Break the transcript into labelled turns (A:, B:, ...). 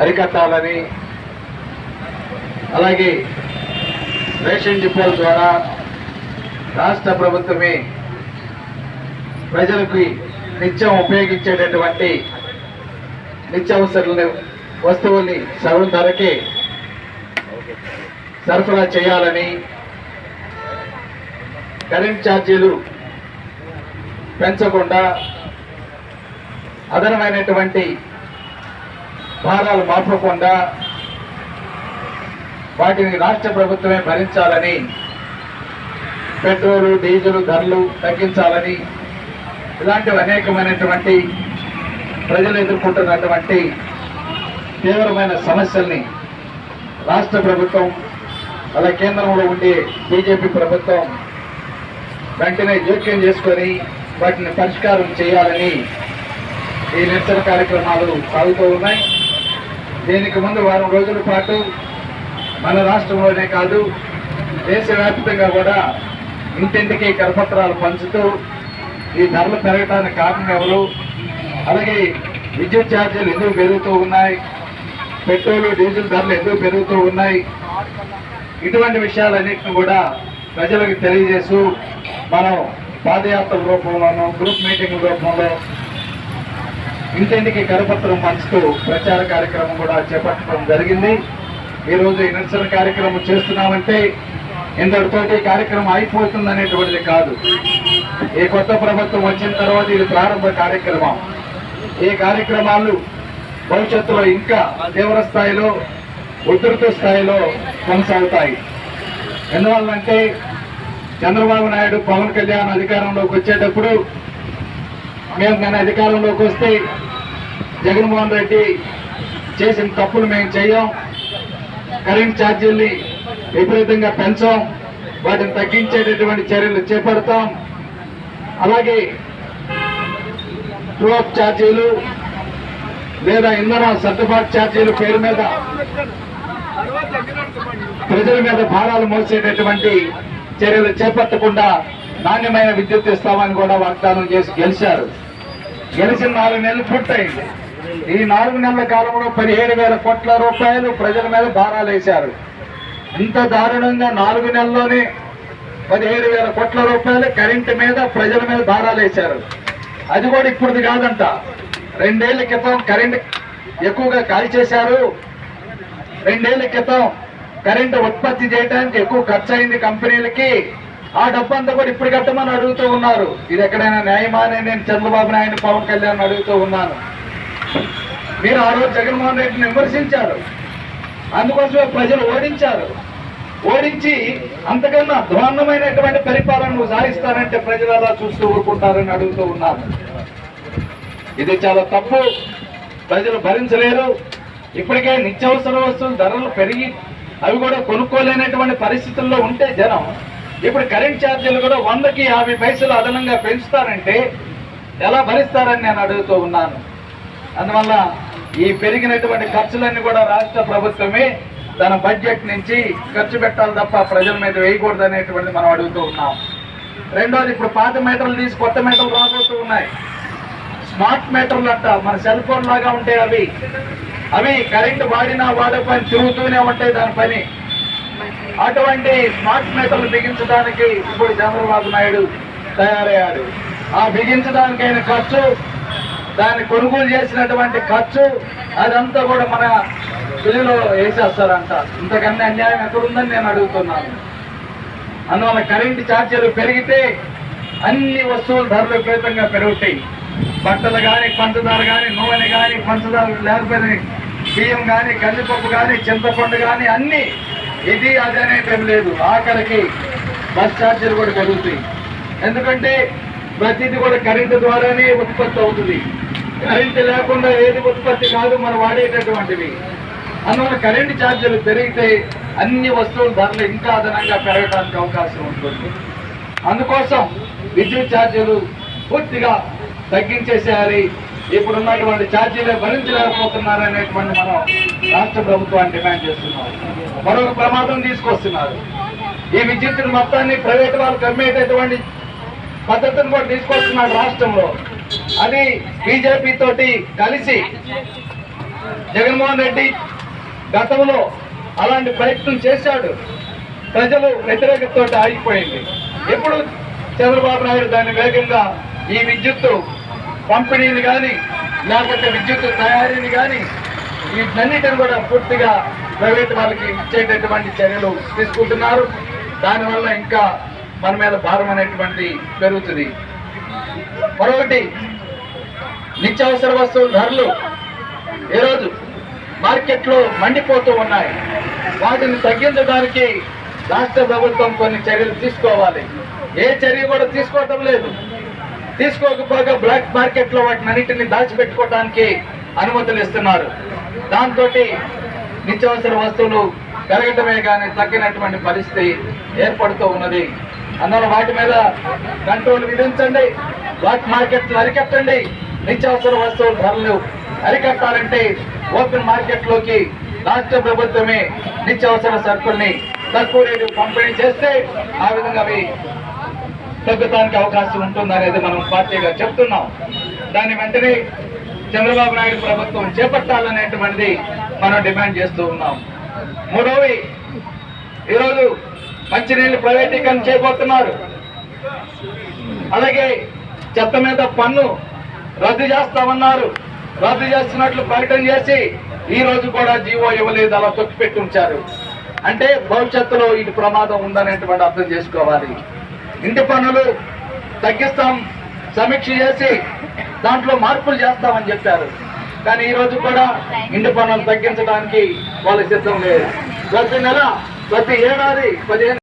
A: అరికట్టాలని అలాగే రేషన్ డిపోల ద్వారా రాష్ట్ర ప్రభుత్వమే ప్రజలకి నిత్యం ఉపయోగించేటటువంటి నిత్యావసర వస్తువుల్ని సగం ధరకే సరఫరా చేయాలని కరెంట్ ఛార్జీలు పెంచకుండా అదనమైనటువంటి భారాలు మార్పకుండా వాటిని రాష్ట్ర ప్రభుత్వమే భరించాలని పెట్రోలు డీజిల్ ధరలు తగ్గించాలని ఇలాంటివి అనేకమైనటువంటి ప్రజలు ఎదుర్కొంటున్నటువంటి తీవ్రమైన సమస్యల్ని రాష్ట్ర ప్రభుత్వం అలా కేంద్రంలో ఉండే బీజేపీ ప్రభుత్వం వెంటనే జోక్యం చేసుకొని వాటిని పరిష్కారం చేయాలని ఈ నిరసన కార్యక్రమాలు సాగుతూ ఉన్నాయి. దీనికి ముందు వారం రోజుల పాటు మన రాష్ట్రంలోనే కాదు దేశవ్యాప్తంగా కూడా ఇంటింటికి కరపత్రాలు పంచుతూ ఈ ధరలు పెరగడానికి కారణం ఎవరు? అలాగే విద్యుత్ ఛార్జీలు ఎందుకు పెరుగుతూ ఉన్నాయి? పెట్రోల్ డీజిల్ ధరలు ఎందుకు పెరుగుతూ ఉన్నాయి? ఇటువంటి విషయాలన్నింటిని కూడా ప్రజలకు తెలియజేస్తూ మనం పాదయాత్ర రూపంలోనూ గ్రూప్ మీటింగ్ రూపంలో ఇంటింటికి కరపత్రం పంచుతూ ప్రచార కార్యక్రమం కూడా చేపట్టడం జరిగింది. ఈరోజు ఈ నిరసన కార్యక్రమం చేస్తున్నామంటే ఇంతటితోటి కార్యక్రమం అయిపోతుంది అనేటువంటిది కాదు. ఈ కొత్త ప్రభుత్వం వచ్చిన తర్వాత ఇది ప్రారంభ కార్యక్రమం. ఈ కార్యక్రమాలు భవిష్యత్తులో ఇంకా తీవ్ర స్థాయిలో ఉధృత స్థాయిలో కొనసాగుతాయి. ఎందువల్లంటే చంద్రబాబు నాయుడు పవన్ కళ్యాణ్ అధికారంలోకి వచ్చేటప్పుడు మేము నేను అధికారంలోకి వస్తే జగన్మోహన్ రెడ్డి చేసిన తప్పులు మేము చేయం. కరెంట్ ఛార్జీల్ని విపరీతంగా పెంచాం. వాటిని తగ్గించేటటువంటి చర్యలు చేపడతాం. అలాగే ట్రూఅప్ ఛార్జీలు లేదా ఇంధన సర్దుబాటు ఛార్జీల పేరు మీద ప్రజల మీద భారాలు మోసేటటువంటి చర్యలు చేపట్టకుండా నాణ్యమైన విద్యుత్ ఇస్తామని కూడా వాగ్దానం చేసి గెలిచారు. గెలిచిన నాలుగు నెలలు పూర్తయింది. ఈ నాలుగు నెలల కాలంలో పదిహేడు వేల కోట్ల రూపాయలు ప్రజల మీద భారాలు వేశారు. ఇంత దారుణంగా నాలుగు నెలల్లోనే పదిహేడు వేల కోట్ల రూపాయలు కరెంటు మీద ప్రజల మీద భారాలు వేశారు. అది కూడా ఇప్పుడు కాదంట. రెండేళ్ళ క్రితం కరెంట్ ఎక్కువగా కాల్చేశారు రెండేళ్ళ క్రితం కరెంటు ఉత్పత్తి చేయడానికి ఎక్కువ ఖర్చు అయింది కంపెనీలకి. ఆ డబ్బంతా కూడా ఇప్పుడు కట్టమని అడుగుతూ ఉన్నారు. ఇది ఎక్కడైనా న్యాయమా అని నేను చంద్రబాబు నాయుడు పవన్ కళ్యాణ్ అడుగుతూ ఉన్నాను. మీరు ఆ రోజు జగన్మోహన్ రెడ్డిని విమర్శించారు. అందుకోసమే ప్రజలు ఓడించారు. ఓడించి అంతకన్నా అధ్వాన్నమైనటువంటి పరిపాలన నువ్వు ప్రజలు అలా చూస్తూ ఊరుకుంటారని అడుగుతూ ఉన్నారు. ఇది చాలా తప్పు. ప్రజలు భరించలేరు. ఇప్పటికే నిత్యావసర వస్తువులు ధరలు పెరిగి అవి కూడా కొనుక్కోలేనటువంటి పరిస్థితుల్లో ఉంటే జనం ఇప్పుడు కరెంట్ ఛార్జీలు కూడా వందకి యాభై పైసలు అదనంగా పెంచుతారంటే ఎలా భరిస్తారని నేను అడుగుతూ ఉన్నాను. అందువల్ల ఈ పెరిగినటువంటి ఖర్చులన్నీ కూడా రాష్ట్ర ప్రభుత్వమే తన బడ్జెట్ నుంచి ఖర్చు పెట్టాలి తప్ప ప్రజల మీద వేయకూడదు అనేటువంటిది మనం అడుగుతూ ఉన్నాం. రెండోది ఇప్పుడు పాత మీటర్లు తీసి కొత్త మీటర్లు రాబోతూ ఉన్నాయి. స్మార్ట్ మీటర్లు అంట మన సెల్ ఫోన్ లాగా ఉంటాయి అవి. అవి కరెంట్ వాడినా వాడకపోయినా తిరుగుతూనే ఉంటాయి దాని పని. అటువంటి స్మార్ట్ మీటర్లు బిగించడానికి ఇప్పుడు చంద్రబాబు నాయుడు తయారయ్యాడు. ఆ బిగించడానికి అయిన ఖర్చు దాన్ని కొనుగోలు చేసినటువంటి ఖర్చు అదంతా కూడా మన బిల్లులో వేసేస్తారంట. ఇంతకన్నా అన్యాయం ఎక్కడుందని నేను అడుగుతున్నాను. అందువల్ల కరెంటు ఛార్జీలు పెరిగితే అన్ని వస్తువుల ధరలు విపరీతంగా పెరుగుతాయి. బట్టలు కానీ పంచదార కానీ నూనె కానీ పంచదార లేకపోతే బియ్యం కానీ కందిపప్పు కానీ చింతపండు కానీ అన్ని ఇది అది అనేది లేదు. ఆఖరికి బస్ ఛార్జీలు కూడా పెరుగుతాయి. ఎందుకంటే ప్రతిదీ కూడా కరెంటు ద్వారానే ఉత్పత్తి అవుతుంది. కరెంటు లేకుండా ఏది ఉత్పత్తి కాదు మనం వాడేటటువంటివి. అందువల్ల కరెంటు ఛార్జీలు పెరిగితే అన్ని వస్తువుల ధరలు ఇంకా అదనంగా పెరగడానికి అవకాశం ఉంటుంది. అందుకోసం విద్యుత్ ఛార్జీలు పూర్తిగా తగ్గించేసేయాలి. ఇప్పుడు ఉన్నటువంటి ఛార్జీలే భరించలేకపోతున్నారు అనేటువంటి మనం రాష్ట్ర ప్రభుత్వాన్ని డిమాండ్ చేస్తున్నాం. మరొక ప్రమాదం తీసుకొస్తున్నారు. ఈ విద్యుత్ మొత్తాన్ని ప్రైవేట్ వాళ్ళు కమ్మేటటువంటి పద్ధతిని కూడా తీసుకొస్తున్నారు రాష్ట్రంలో. అని బీజేపీ తోటి కలిసి జగన్మోహన్ రెడ్డి గతంలో అలాంటి ప్రయత్నం చేశాడు. ప్రజలు వ్యతిరేకతతో ఆగిపోయింది. ఎప్పుడు చంద్రబాబు నాయుడు దాన్ని వేగంగా ఈ విద్యుత్తు పంపిణీని కానీ లేకపోతే విద్యుత్ తయారీని కానీ వీటన్నిటిని కూడా పూర్తిగా ప్రైవేట్ వాళ్ళకి ఇచ్చేటటువంటి చర్యలు తీసుకుంటున్నారు. దానివల్ల ఇంకా మన మీద భారం అనేటువంటి పెరుగుతుంది. మరొకటి నిత్యావసర వస్తువుల ధరలు ఈరోజు మార్కెట్లో మండిపోతూ ఉన్నాయి. వాటిని తగ్గించడానికి రాష్ట్ర ప్రభుత్వం కొన్ని చర్యలు తీసుకోవాలి. ఏ చర్య కూడా తీసుకోవటం లేదు. తీసుకోకపోగా బ్లాక్ మార్కెట్లో వాటిని అన్నింటినీ దాచిపెట్టుకోవడానికి అనుమతులు ఇస్తున్నారు. దాంతో నిత్యావసర వస్తువులు పెరగటమే కానీ తగ్గినటువంటి పరిస్థితి ఏర్పడుతూ ఉన్నది. అందువల్ల వాటి మీద కంట్రోల్ విధించండి. బ్లాక్ మార్కెట్లు అరికట్టండి. నిత్యావసర వస్తువుల ధరలు అరికట్టాలంటే ఓపెన్ మార్కెట్లోకి రాష్ట్ర ప్రభుత్వమే నిత్యావసర సరుకుల్ని తక్కువ రేటు పంపిణీ చేస్తే ఆ విధంగా అవి తగ్గుతానికి అవకాశం ఉంటుందనేది మనం పార్టీగా చెప్తున్నాం. దాన్ని వెంటనే చంద్రబాబు నాయుడు ప్రభుత్వం చేపట్టాలనేటువంటిది మనం డిమాండ్ చేస్తూ ఉన్నాం. మూడవది ఈరోజు మంచినీళ్ళు ప్రైవేటీకరణ చేయబోతున్నారు. అలాగే చెత్త మీద పన్ను రద్దు చేస్తామన్నారు. రద్దు చేస్తున్నట్లు ప్రకటన చేసి ఈ రోజు కూడా జీవో ఇవ్వలేదు అలా తొక్కిపెట్టి ఉంచారు. అంటే భవిష్యత్తులో ఇటు ప్రమాదం ఉందనేటువంటి అర్థం చేసుకోవాలి. ఇంటి పనులు తగ్గిస్తాం సమీక్ష చేసి దాంట్లో మార్పులు చేస్తామని చెప్పారు. కానీ ఈ రోజు కూడా ఇంటి పన్నులు తగ్గించడానికి వాళ్ళు సిద్ధం లేదు. ప్రతి నెల ప్రతి ఏడాది పదిహేను